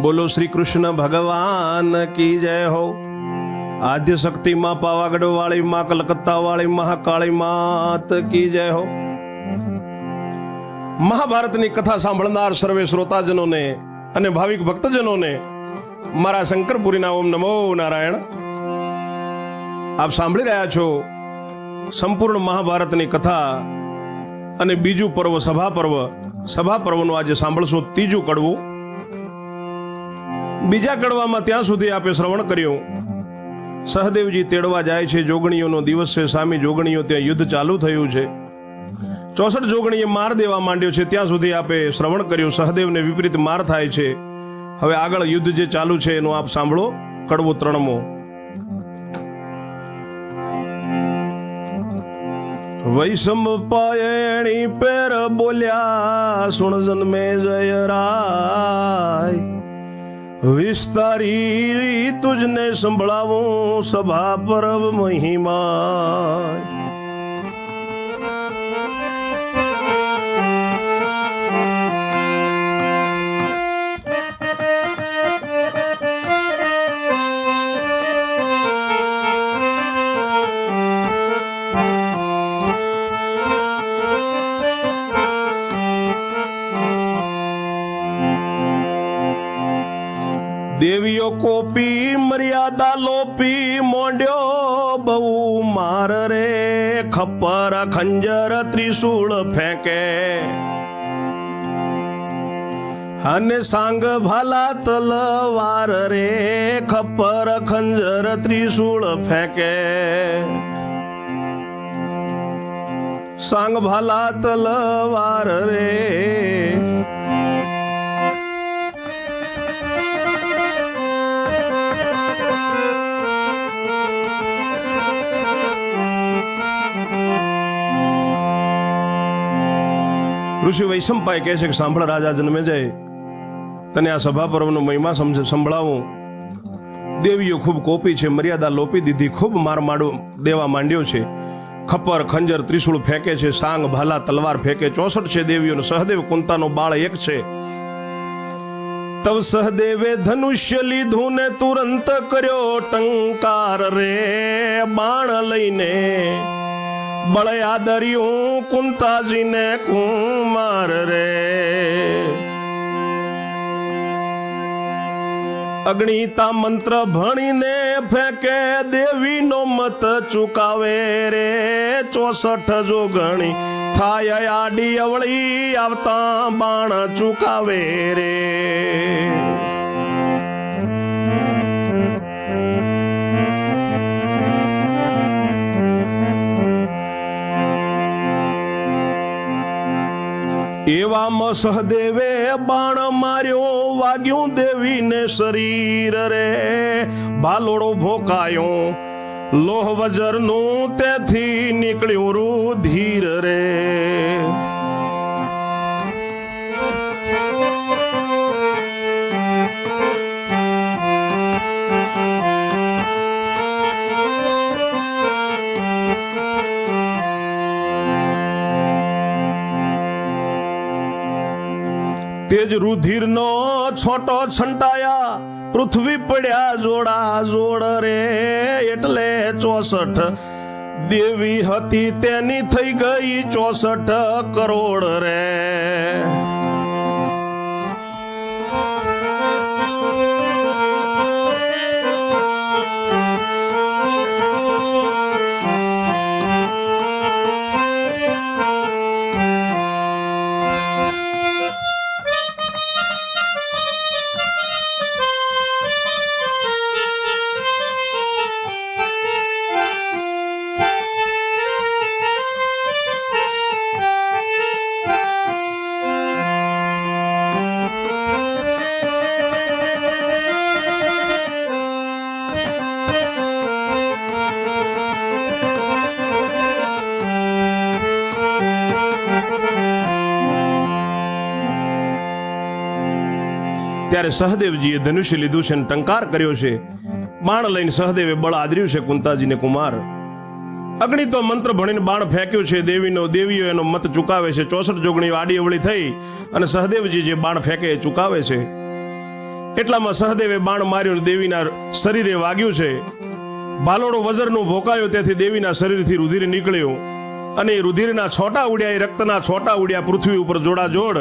બોલો શ્રી કૃષ્ણ ભગવાન કી જય હો. આદ્ય શક્તિ માં પાવાગઢ વાળી માં કલકત્તા વાળી મહાકાળી માત કી જય હો. મહાભારતની કથા સાંભળનાર સર્વે શ્રોતાજનોને અને ભાવિક ભક્તજનોને મારા શંકરપુરીના ઓમ નમો નારાયણ. આપ સાંભળી રહ્યા છો સંપૂર્ણ મહાભારતની કથા અને બીજું પર્વ સભા પર્વ સભા પર્વનું આજે સાંભળશું ત્રીજું કડવું. બીજા કડવામાં ત્યાં સુધી આપે શ્રવણ કર્યું. સહદેવજી તેડવા જાય છે જોગણીઓનો દિવસ છે, સામી જોગણીઓ ત્યાં યુદ્ધ ચાલુ થયું છે. ચોસઠ જોગણીએ માર દેવા માંડ્યો છે, ત્યાં સુધી આપે શ્રવણ કર્યું. સહદેવને વિપરીત માર થાય છે. હવે આગળ યુદ્ધ જે ચાલુ છે, એનું આપ સાંભળો કડવો ત્રણમો. વૈષમ પાયણી પેર બોલ્યા સુણ જન્મે જય રાય. વિસ્તારી તુજને સંભળાવું સભા પરબ મહિમા. કોપી મર્યાદા લોપી મોંડ્યો બહુ માર રે. ખપર ખંજર, ત્રિશૂળ ફેંકે. અને સાંગ ભલા તલવાર રે. ખપર ખંજર, ત્રિશૂળ ફેંકે. સાંગ ભલા તલવાર રે. ઋષિ વૈશંપાય કહે છે કે સાંભળ રાજા જન્મે જાય તને આ સભા પર્વનો મહિમા સમજ, સંભળાવું. દેવીઓ ખૂબ કોપી છે, મર્યાદા લોપી દીધી, ખૂબ માર માડો દેવા માંડ્યો છે. ખપર ખંજર, ત્રિશૂળ ફેંકે છે, સાંગ, ભાલા, તલવાર ફેંકે. ચોસઠ છે દેવીઓનો સહદેવ, કુંતાનો બાળ એક છે. તવ સહદેવે ધનુષ્ય લીધું ને તુરંત કર્યો ટંકાર રે, બાણ લઈને બળે આદર્યું કુંતાજીને કુમાર રે. અગ્નિતા મંત્ર ભણીને ફેંકે દેવીનો મત ચુકાવે રે. ચોસઠ જો ગણી થાય આડી અવળી આવતા બાણ ચુકાવે રે. એવામાં સહદેવે બાણ માર્યો, વાગ્યું દેવીને શરીર રે. ભાલોડો ભોકાયો લોહ વજરનું તેથી નીકળ્યું રુધિર રે. તેજ રુધિરનો છોટો છંટાયા. પૃથ્વી પડ્યા જોડા જોડ રે એટલે ચોસઠ. દેવી હતી તેની થઈ ગઈ ચોસઠ કરોડ રે. ત્યારે સહદેવજીએ ધનુષ્ય લીધું છે અને ટંકાર કર્યો છે. બાણ લઈને સહદેવે બળ આદર્યું છે કુંતાજીને કુમાર. અગ્નિ તો મંત્ર ભણીને બાણ ફેંક્યું છે. દેવીનો દેવીઓ એનો મત ચુકાવે છે. ચોસઠ જોગણીઓ આડી અવળી થઈ અને સહદેવજી જે બાણ ફેંકે એ ચુકાવે છે. એટલામાં સહદેવે બાણ માર્યું દેવીના શરીરે વાગ્યું છે. ભાલોડો વજરનું ભોકાયો તેથી દેવીના શરીરથી રુધિર નીકળ્યું. અને એ રુધિરના છોટા ઉડ્યા, એ રક્તના છોટા ઉડ્યા પૃથ્વી ઉપર જોડાજોડ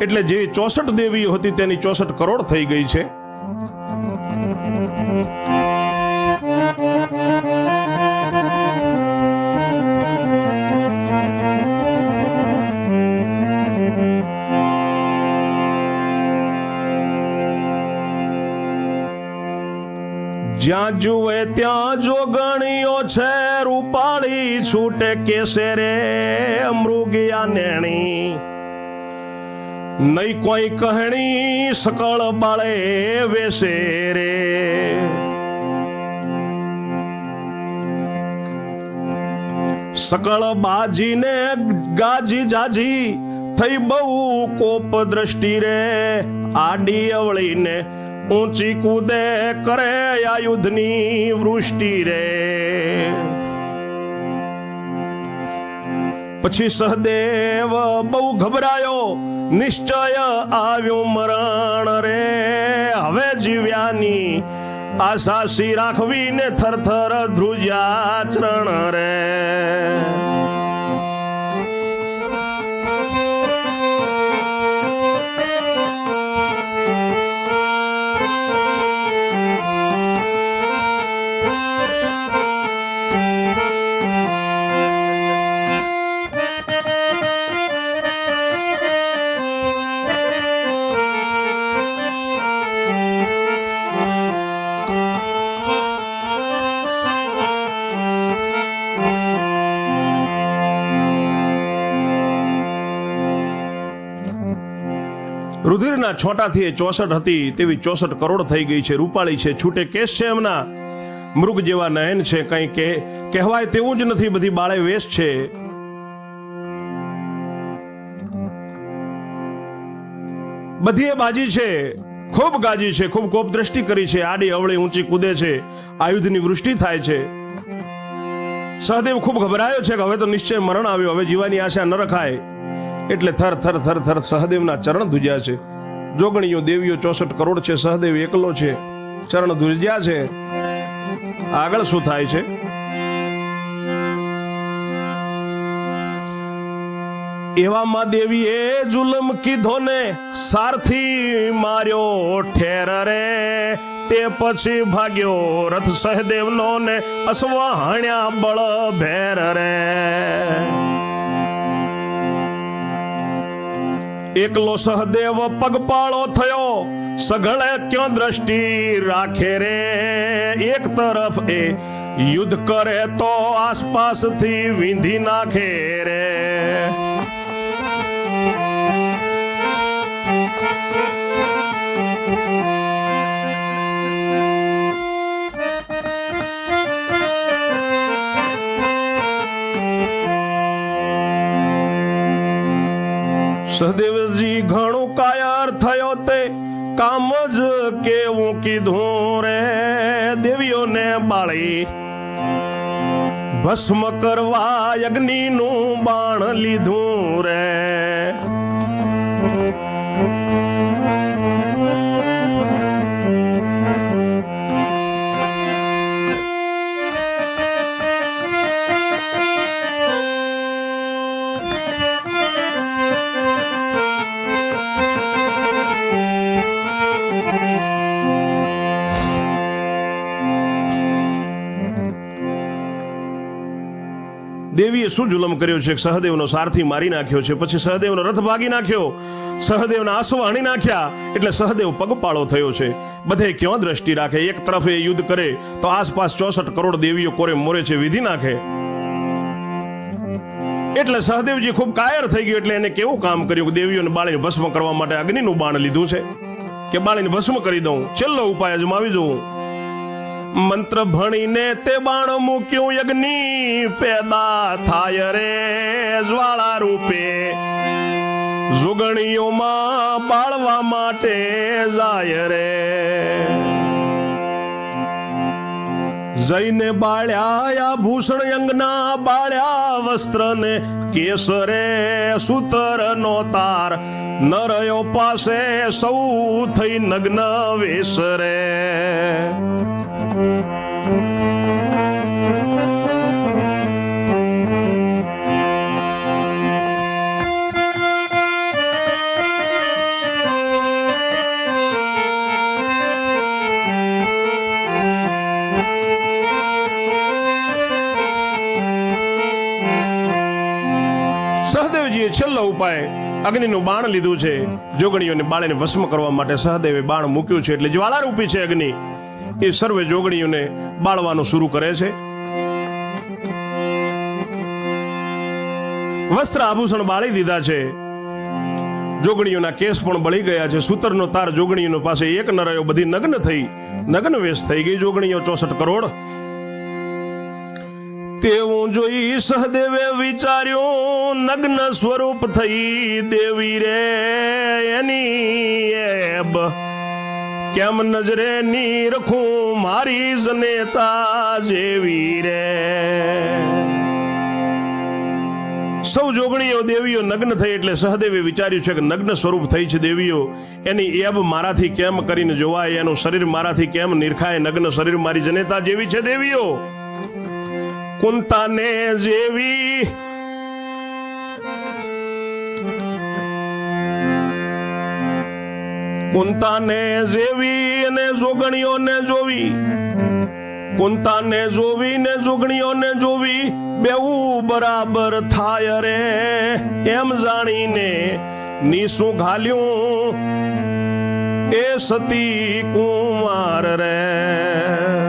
એટલે જે ચોસઠ દેવીઓ હતી તેની ચોસઠ કરોડ થઈ ગઈ છે. જ્યાં જુએ ત્યાં જોગણીઓ છે, રૂપાળી છૂટે કેસે રે, મૃગિયા નેણી. નહીં કોઈ કહણી સકળ બાળે વેસે રે. સકળ બાજીને ગાજી જાજી થઈ બહુ કોપ દ્રષ્ટિ રે. આડી અવળીને ઊંચી કૂદે કરે આયુધની વૃષ્ટિ રે. પછી સહદેવ બહુ ગભરાયો, નિશ્ચય આવ્યું મરણ રે, હવે જીવ્યાની આશાસી રાખવીને થરથર ધ્રુજ્યા ચરણ રે? રુધિરના છોટાથી એ ચોસઠ હતી તેવી ચોસઠ કરોડ થઈ ગઈ છે. રૂપાળી છે, છૂટે કેસ છે એમના. મૃગ જેવા નયન છે, કંઈ કે, કહેવાય તેવું જ નથી, બધી બાળે વેશ છે. બધી એ બાજી છે, ખૂબ ગાજી છે, ખૂબ કોપ દ્રષ્ટિ કરી છે. આડી અવળી ઊંચી કૂદે છે, આયુધની વૃષ્ટિ થાય છે. સહદેવ ખૂબ ગભરાયો છે કે હવે તો નિશ્ચય મરણ આવ્યો, હવે જીવાની આશા ન રખાય. એટલે થર થર થર થર સહદેવના ચરણ ધુજ્યા છે. જોગણીઓ, દેવીઓ, ચોસઠ કરોડ છે, સહદેવ એકલો છે, ચરણ ધુર્જા છે. આગળ શું થાય છે? એવામાં દેવીએ જુલમ કીધો ને, સારથી માર્યો ઠેર રે. તે પછી ભાગ્યો રથ સહદેવનો ને અસવાહણ્યા બળ ભેર રે. એકલો સહદેવ પગપાળો થયો સઘળે ક્યો દ્રષ્ટિ રાખે રે એક તરફ એ યુદ્ધ કરે તો આસપાસથી વિંધી નાખે રે સહદેવજી ઘણું કાયર થયો તે કામ જ કેવું કીધું રે દેવીઓને બાળી. ભસ્મ કરવા અગ્નિનું બાણ લીધું રે. શું જુલમ કર્યો છે? સહદેવનો સારથી મારી નાખ્યો છે. પછી સહદેવનો રથ ભાગી નાખ્યો. સહદેવના આંસુ હાણી નાખ્યા. એટલે સહદેવ પગપાળો થયો છે. બધે ક્યાં દ્રષ્ટિ રાખે? એક તરફ એ યુદ્ધ કરે, તો આસપાસ ચોસઠ કરોડ દેવીઓ કોરે મોરે છે, વિધિ નાખે. એટલે સહદેવજી ખૂબ કાયર થઈ ગયો, એટલે એને કેવું કામ કર્યું? દેવીઓને બાળીને ભસ્મ કરવા માટે અગ્નિનું બાણ લીધું છે. કે બાળીને ભસ્મ કરી દઉં? છેલ્લો ઉપાય અજમાવી જોઉં. મંત્ર ભણીને તે બાણ મૂક્યું યજ્ઞ પેદા થાય રે જ્વાળા રૂપે. જુગણીઓમાં બાળવા માટે જાય રે. જઈને બાળ્યા ભૂષણ અંગના બાળ્યા વસ્ત્રને કેસરે સૂતર નો તાર. નરયો પાસે સૌ થઈ નગ્ન વેસરે. સહદેવજીએ છેલ્લો ઉપાય અગ્નિનું બાણ લીધું છે. જોગણીઓને બાળીને ભસ્મ કરવા માટે સહદેવે બાણ મૂક્યું છે. એટલે જ્વાળારૂપી છે અગ્નિ. એ સર્વે જોગણીઓને બાળવાનું શરૂ કરે છે. વસ્ત્ર આભૂષણ બાળી દીધા છે. જોગણીઓના કેસ પણ બળી ગયા છે. સૂતરનો તાર જોગણીઓ પાસે એક ન બધી નગ્ન થઈ, નગ્ન વેશ થઈ ગઈ જોગણીઓ ચોસઠ કરોડ. તેવું જોઈ સહદેવે વિચાર્યું, નગ્ન સ્વરૂપ થઈ દેવી રે એની એબ. કેમ નજરે ની રખું મારી જનેતા જેવી રે? સૌ જોગણીઓ દેવીઓ નગ્ન થઈ એટલે સહદેવે વિચાર્યું છે કે નગ્ન સ્વરૂપ થઈ છે દેવીઓ. એની એબ મારાથી કેમ કરીને જોવાય? એનું શરીર મારાથી કેમ નિરખાય? નગ્ન શરીર મારી જનેતા જેવી છે દેવીઓ? કુંતાને જેવી કુંતાને જેવી અને જોગણીઓને જોવી. કુંતાને જોવી ને જોગણીઓને જોવી બેવું બરાબર થાય રે. એમ જાણીને નીસું ઘાલ્યું એ સતી કુમાર રે.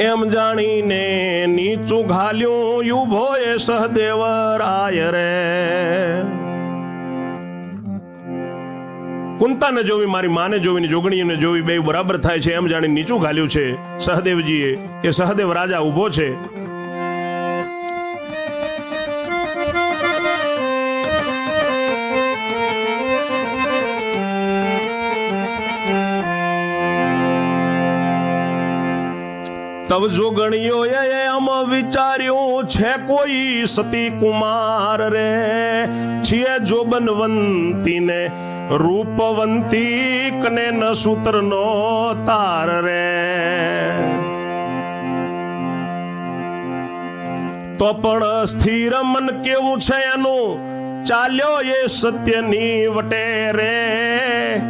એમ જાણીને નીચું ઘાલ્યું યુભો એ સહદેવ રાય રે. કુંતાને જોવી, મારી માને જોવી જોગણીને જોવી બે બરાબર થાય છે, એમ જાણી નીચું ઘાલ્યું છે. સહદેવજીએ, એ સહદેવ રાજા ઊભો છે. તવ જોગણીઓ એમ વિચાર્યું, છે કોઈ સતી કુમાર રે? છીએ જોબનવંતી ને રૂપવંતી કને ન સૂત્ર નો તાર રે? તો પણ સ્થિર મન કેવું છે એનું? ચાલ્યો એ સત્યની વટે રે.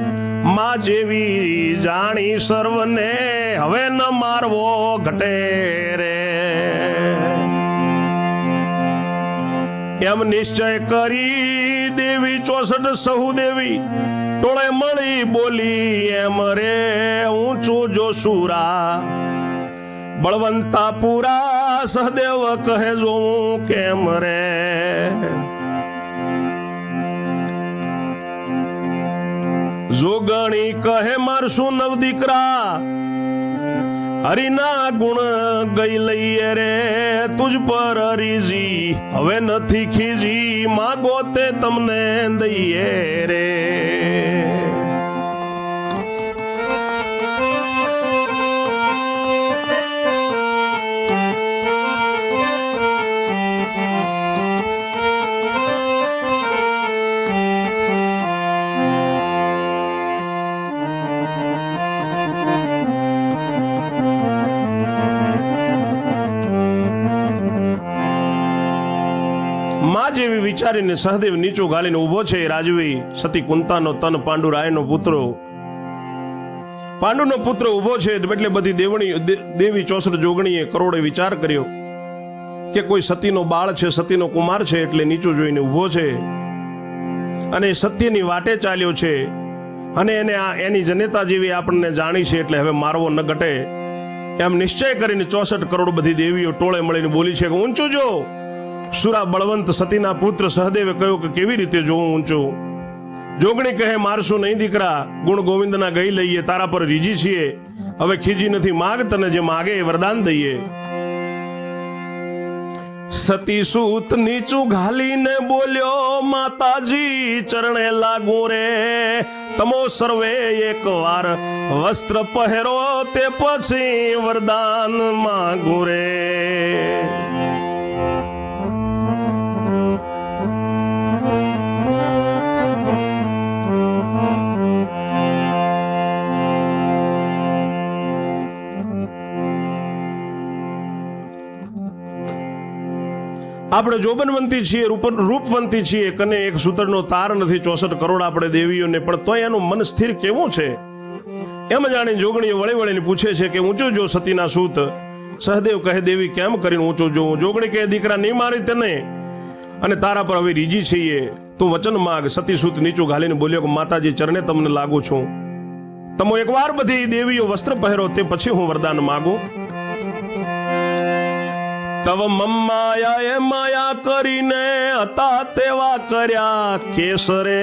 માં જેવી જાણી સર્વને હવે ન મારવો ઘટે રે. એમ નિશ્ચય કરી દેવી ચોસઠ સહુ દેવી, ટોળે મળી બોલી એમ રે ઊંચું જોશુરા. બળવંતા પુરા સહદેવ કહે જો કેમ રે? જોગણી કહે મારશું નવ દીકરા હરિના ગુણ ગઈ લઈએ રે તુજ પર હરીજી. હવે નથી ખીજી, માગો તે તમને દઈએ રે. વિચારીને સહદેવ નીચો ગાલીને ઊભો છે. રાજવી સતી કુંતાનો તન પાંડુરાયનો પુત્રો. પાંડુનો પુત્ર ઊભો છે એટલે બધી દેવણી દેવી ચોસઠ જોગણીએ કરોડે વિચાર કર્યો કે કોઈ સતીનો બાળ છે, સતીનો કુમાર છે એટલે નીચું જોઈને ઊભો છે. અને સત્યની વાટે ચાલ્યો છે. અને એને એની જનેતા જેવી આપણને જાણી છે એટલે હવે મારવો ન ઘટે. એમ નિશ્ચય કરીને ચોસઠ કરોડ બધી દેવીઓ ટોળે મળીને બોલી છે કે, ઊંચું જો સુરા બળવંત સતીના પુત્ર સહદેવે કહ્યું કે કેવી રીતે જોઉં ઊંચું? જોગણી કહે, મારશું નહીં દીકરા, ગુણ ગોવિંદના ગઈ લઈએ, તારા પર રીજી છીએ. હવે ખીજી નથી માગ તને જે માગે એ વરદાન દઈએ. સતી સૂત નીચું ઘાલીને બોલ્યો, માતાજી, ચરણે લાગુ રે. તમો સર્વે એક વાર વસ્ત્ર પહેરો, તે પછી વરદાન માગુ રે. આપણે જોબનવંતી છીએ રૂપવંતી છીએ કને એક સૂતરનો તાર નથી, ચોસઠ કરોડ આપણે દેવીઓને, પણ તોય એનું મન સ્થિર કેવું છે? એમ જાણી જોગણીએ વળી વળીને પૂછે છે કે, ઊંચો જો સતીના સૂત? સહદેવ કહે, દેવી કેમ કરીને ઊંચું જોઉં? જોગણી કહે, દીકરા નહીં મારી તને. અને તારા પર હવે રીજી છીએ. તું વચન માગ. સતી સૂત નીચું ઘાલીને બોલ્યો કે, માતાજી, ચરણે તમને લાગુ છું. તમો એકવાર બધી દેવીઓ વસ્ત્ર પહેરો, તે પછી હું વરદાન માગું. તવ મમ્માયા માયા કરીને હતા તેવા કર્યા કેસરે.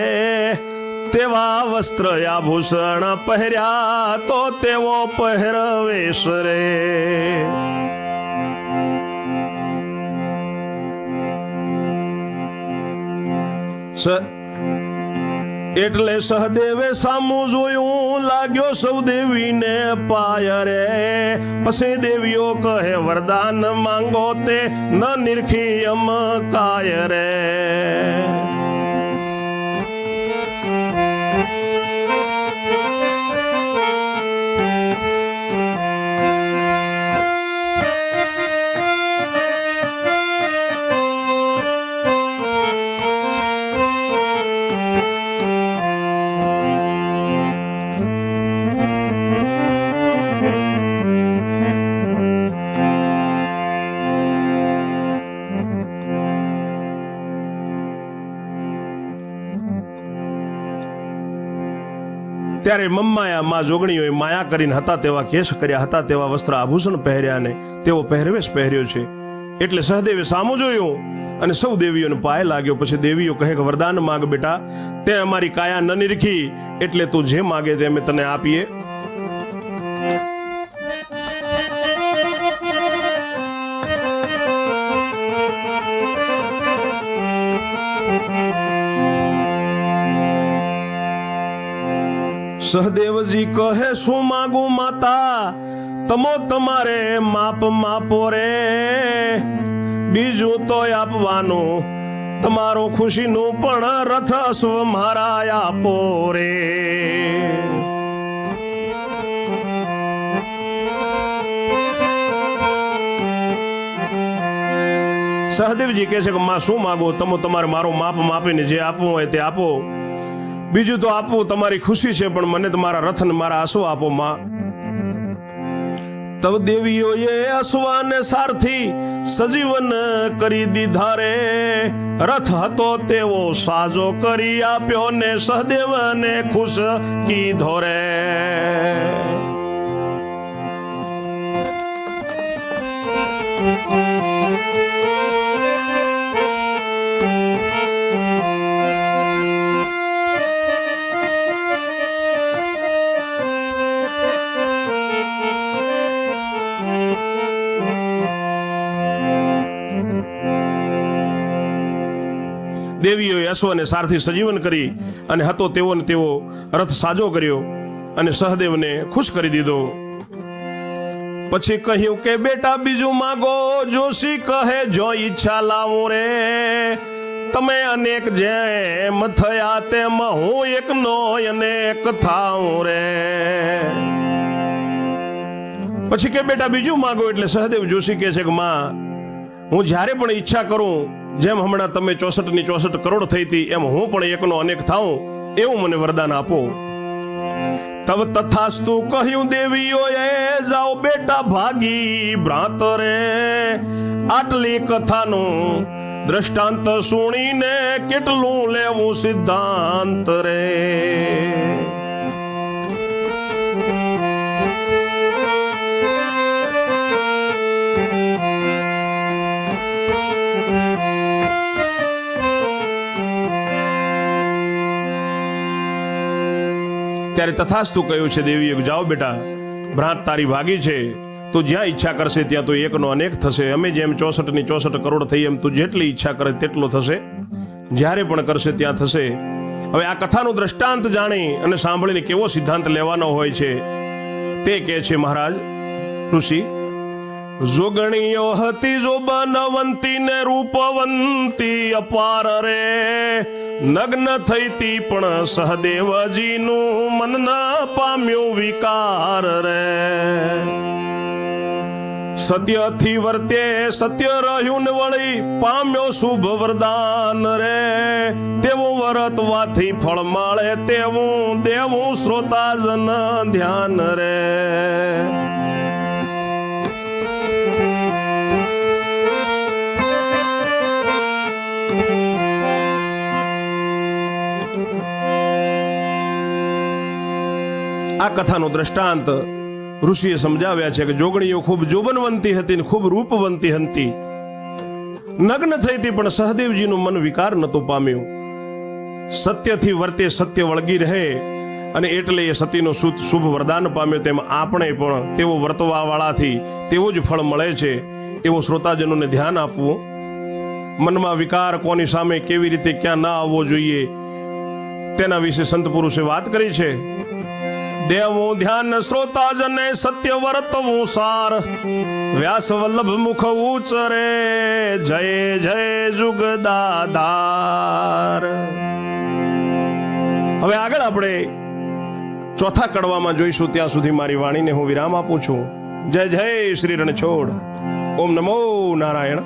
તેવા વસ્ત્ર આભૂષણ પહેર્યા તો તેવો પહેરવેશ રે સ એટલે સહદેવે સામું જોયું, લાગ્યો સૌ દેવીને પાય રે. પછી દેવીઓ કહે, વરદાન માંગો તે ન નિરખી અમ કાય રે. ત્યારે મમ્માયા માં જોગણીઓએ માયા કરીને હતા તેવા કેશ કર્યા હતા તેવા વસ્ત્ર આભૂષણ પહેર્યા ને તેવો પહેરવેશ પહેર્યો છે. એટલે સહદેવે સામું જોયું અને સૌ દેવીઓને પાય લાગ્યો. પછી દેવીઓ કહે કે, વરદાન માગ બેટા, તે અમારી કાયા ન નિરખી, એટલે તું જે માગે તે અમે તને આપીએ. સહદેવજી કહે, શું માગું માતા? તમો તમારે માપ માપો રે. બીજું તો આપવાનું. તમારો ખુશીનું પણ રથ અશ્વ મારા આપો રે. સહદેવજી કહે છે કે, માં, શું માગો? તમે તમારે મારું માપ માપીને જે આપવું હોય તે આપો. બીજું તો આપવું તમારી ખુશી છે, પણ મને તમારા રથ ને મારા આંસુ આપો, માં. તવ દેવીઓએ અસવાને સારથી સજીવન કરી દીધા રે. રથ હતો તેવો સાજો કરી આપ્યો ને સહદેવને ખુશ કીધો રે. અશ્વને સારથી સજીવન કરી અને હતો તેવો ને તેવો રથ સાજો કર્યો અને સહદેવને ખુશ કરી દીધો. પછી કહ્યું કે, બેટા, બીજું માગો, જોશી કહે, જો ઈચ્છા લાવું રે. તમે અનેક જેમ થયા તેમ હું એક નો અનેક થાઉં રે. પછી કે, બેટા, બીજું માગો. એટલે સહદેવ જોશી કહે છે કે, માં, હું જ્યારે પણ ઈચ્છા કરું જેમ હમણાં તમે ચોસઠની ચોસઠ કરોડ થઈ હતી, એમ હું પણ એકનો અનેક થાઉં, એવું મને વરદાન આપો. તવ તથાસ્તુ કહ્યું દેવીઓએ, જાઓ બેટા ભાગી ભ્રાંતરે આટલી કથાનું દ્રષ્ટાંત સુણીને કેટલું લેવું સિદ્ધાંત રે. ત્યારે તથાસ્તુ કહ્યું છે, દેવીએ એક જાઓ બેટા, ભ્રાંત તારી ભાગી છે. તો જ્યાં ઈચ્છા કરશે, ત્યાં તો એકનો અનેક થશે. અમે જેમ ચોસઠની ચોસઠ કરોડ થઈ, એમ તું જેટલી ઈચ્છા કરે તેટલો થશે. જ્યારે પણ કરશે, ત્યાં થશે. હવે આ કથાનું દ્રષ્ટાંત જાણી અને સાંભળીને કેવો સિદ્ધાંત લેવાનો હોય છે, તે કહે છે, મહારાજ, ઋષિ જોગણીઓ હતી જો બનવંતી ને રૂપવંતી અપાર રે. નગ્ન થઈ તી પણ સહદેવજીનું મન ન પામ્યું વિકાર રે. સત્યથી વર્તે સત્ય રહ્યું ને વળી પામ્યો શુભ વરદાન રે. તેવું વરતવાથી ફળ માળે તેવું દેવું શ્રોતાજન ધ્યાન રે. આ કથાનો દ્રષ્ટાંત ઋષિએ સમજાવ્યા છે કે જોગણીઓ ખૂબ જોબનવંતી હતી ને ખૂબ રૂપવંતી હતી. નગ્ન થઈ હતી પણ સહદેવજીનું મન વિકાર નતું પામ્યું. સત્યથી વર્તે સત્ય વળગી રહે અને એટલે એ સતીનો શુદ્ધ શુભ વરદાન પામ્યો તેમ આપણે પણ તેવો વર્તવા વાળાથી તેવો જ ફળ મળે છે એવું શ્રોતાજનોને ધ્યાન આપવું. મનમાં વિકાર કોની સામે કેવી રીતે ક્યાં ના આવવો જોઈએ તેના વિશે સંત પુરુષે વાત કરી છે. દેવું ધ્યાન શ્રોતાજને સત્ય વર્તવું સાર. વ્યાસ વલ્લભ મુખ ઉચરે, જય જય જુગદાધાર. હવે આગળ આપણે ચોથા કડવામાં જોઈશું, ત્યાં સુધી મારી વાણીને હું વિરામ આપું છું. જય જય શ્રી રણછોડ ઓમ નમો નારાયણ.